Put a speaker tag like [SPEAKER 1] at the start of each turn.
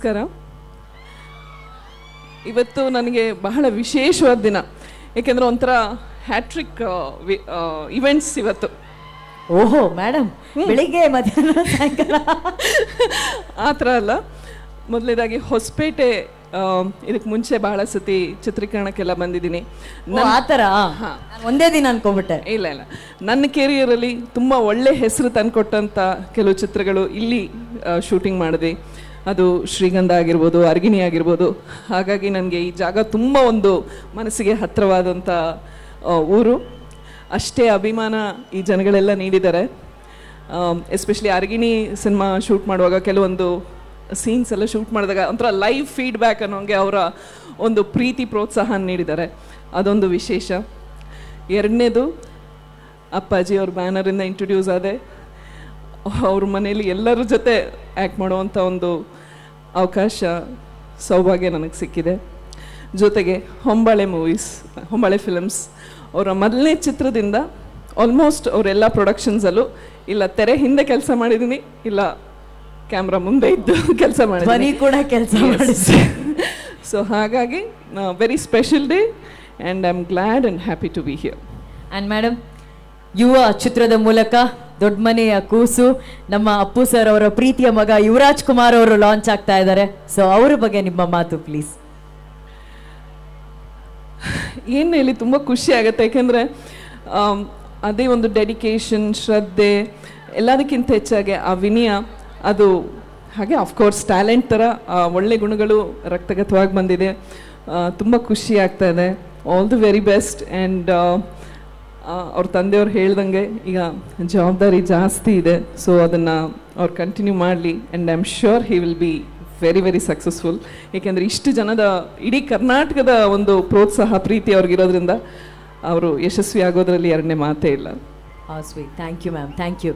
[SPEAKER 1] ನಮಸ್ಕಾರ. ಇವತ್ತು ನನಗೆ ಬಹಳ ವಿಶೇಷವಾದ ದಿನ. ಏಕೆಂದರೆ ಒಂಥರ ಹ್ಯಾಟ್ರಿಕ್ ಇವೆಂಟ್ಸ್ ಇವತ್ತು.
[SPEAKER 2] ಓಹೋ ಮೇಡಮ್ ಬೆಳಿಗ್ಗೆ ಮಧ್ಯಾಹ್ನ ಸಾಯಂಕಾಲ.
[SPEAKER 1] ಆ ಥರ ಅಲ್ಲ. ಮೊದಲನೇದಾಗಿ ಹೊಸಪೇಟೆ ಇದಕ್ಕೆ ಮುಂಚೆ ಬಹಳ ಸತಿ ಚಿತ್ರೀಕರಣಕ್ಕೆಲ್ಲ ಬಂದಿದ್ದೀನಿ.
[SPEAKER 2] ಆ ಥರ? ಒಂದೇ ದಿನ ಅನ್ಕೊಂಬಿಟ್ಟೆ
[SPEAKER 1] ಇಲ್ಲ ಇಲ್ಲ. ನನ್ನ ಕೆರಿಯರಲ್ಲಿ ತುಂಬ ಒಳ್ಳೆ ಹೆಸರು ತಂದುಕೊಟ್ಟಂಥ ಕೆಲವು ಚಿತ್ರಗಳು ಇಲ್ಲಿ ಶೂಟಿಂಗ್ ಮಾಡಿದೆ. ಅದು ಶ್ರೀಗಂಧ ಆಗಿರ್ಬೋದು, ಅರ್ಗಿಣಿ ಆಗಿರ್ಬೋದು. ಹಾಗಾಗಿ ನನಗೆ ಈ ಜಾಗ ತುಂಬ ಒಂದು ಮನಸ್ಸಿಗೆ ಹತ್ತಿರವಾದಂಥ ಊರು. ಅಷ್ಟೇ ಅಭಿಮಾನ ಈ ಜನಗಳೆಲ್ಲ ನೀಡಿದ್ದಾರೆ. ಎಸ್ಪೆಷಲಿ ಅರ್ಗಿಣಿ ಸಿನಿಮಾ ಶೂಟ್ ಮಾಡುವಾಗ ಕೆಲವೊಂದು ಸೀನ್ಸ್ ಎಲ್ಲ ಶೂಟ್ ಮಾಡಿದಾಗ ಒಂಥರ ಲೈವ್ ಫೀಡ್ಬ್ಯಾಕ್ ಅನ್ನೋಂಗೆ ಅವರ ಒಂದು ಪ್ರೀತಿ ಪ್ರೋತ್ಸಾಹ ನೀಡಿದ್ದಾರೆ. ಅದೊಂದು ವಿಶೇಷ. ಎರಡನೇದು, ಅಪ್ಪಾಜಿ ಅವ್ರ ಬ್ಯಾನರಿಂದ ಇಂಟ್ರೊಡ್ಯೂಸ್ ಆದೆ. ಅವ್ರ ಮನೇಲಿ ಎಲ್ಲರ ಜೊತೆ ಆ್ಯಕ್ಟ್ ಮಾಡುವಂಥ ಒಂದು ಅವಕಾಶ ಸೌಭಾಗ್ಯ ನನಗೆ ಸಿಕ್ಕಿದೆ. ಜೊತೆಗೆ ಹೊಂಬಾಳೆ ಮೂವೀಸ್ ಹೊಂಬಾಳೆ ಫಿಲಮ್ಸ್ ಅವರ ಮೊದಲನೇ ಚಿತ್ರದಿಂದ ಆಲ್ಮೋಸ್ಟ್ ಅವರೆಲ್ಲ ಪ್ರೊಡಕ್ಷನ್ಸಲ್ಲೂ ಇಲ್ಲ ತೆರೆ ಹಿಂದೆ ಕೆಲಸ ಮಾಡಿದ್ದೀನಿ ಇಲ್ಲ ಕ್ಯಾಮ್ರಾ ಮುಂದೆ ಇದ್ದು ಕೆಲಸ
[SPEAKER 2] ಮಾಡಿದ್ವಿ
[SPEAKER 1] ಮಾಡಿದ್ದೀನಿ
[SPEAKER 2] ಕೂಡ ಕೆಲಸ ಮಾಡಿ
[SPEAKER 1] ಸೊ ಹಾಗಾಗಿ very special day and I am glad and happy to be here
[SPEAKER 2] and madam Yuva ಚಿತ್ರದ ಮೂಲಕ ದೊಡ್ಡ ಮನೆಯ ಕೂಸು. ನಮ್ಮ ಅಪ್ಪು ಸರ್ ಅವರ ಪ್ರೀತಿಯ ಮಗ ಯುವರಾಜ್ ಕುಮಾರ್ ಅವರು ಲಾಂಚ್ ಆಗ್ತಾ ಇದ್ದಾರೆ. ಸೊ ಅವ್ರ ಬಗ್ಗೆ ನಿಮ್ಮ ಮಾತು ಪ್ಲೀಸ್
[SPEAKER 1] ಏನು ಹೇಳಿ, ತುಂಬ ಖುಷಿ ಆಗುತ್ತೆ. ಯಾಕೆಂದರೆ ಅದೇ ಒಂದು ಡೆಡಿಕೇಶನ್ ಶ್ರದ್ಧೆ, ಎಲ್ಲದಕ್ಕಿಂತ ಹೆಚ್ಚಾಗಿ ಆ ವಿನಯ, ಅದು ಹಾಗೆ ಅಫ್ಕೋರ್ಸ್ ಟ್ಯಾಲೆಂಟ್ ಥರ ಒಳ್ಳೆ ಗುಣಗಳು ರಕ್ತಗತವಾಗಿ ಬಂದಿದೆ. ತುಂಬ ಖುಷಿ ಆಗ್ತಾ ಇದೆ. All the very best and ಅವ್ರ ತಂದೆಯವ್ರು ಹೇಳ್ದಂಗೆ ಈಗ ಜವಾಬ್ದಾರಿ ಜಾಸ್ತಿ ಇದೆ. ಸೊ ಅದನ್ನು ಅವ್ರು ಕಂಟಿನ್ಯೂ ಮಾಡಲಿ and I am sure he will be very very successful ಏಕೆಂದರೆ ಇಷ್ಟು ಜನದ, ಇಡೀ ಕರ್ನಾಟಕದ ಒಂದು ಪ್ರೋತ್ಸಾಹ, ಪ್ರೀತಿ ಅವ್ರಿಗಿರೋದ್ರಿಂದ ಅವರು ಯಶಸ್ವಿ ಆಗೋದ್ರಲ್ಲಿ ಎರಡನೇ ಮಾತೇ ಇಲ್ಲ.
[SPEAKER 2] Thank you ma'am thank you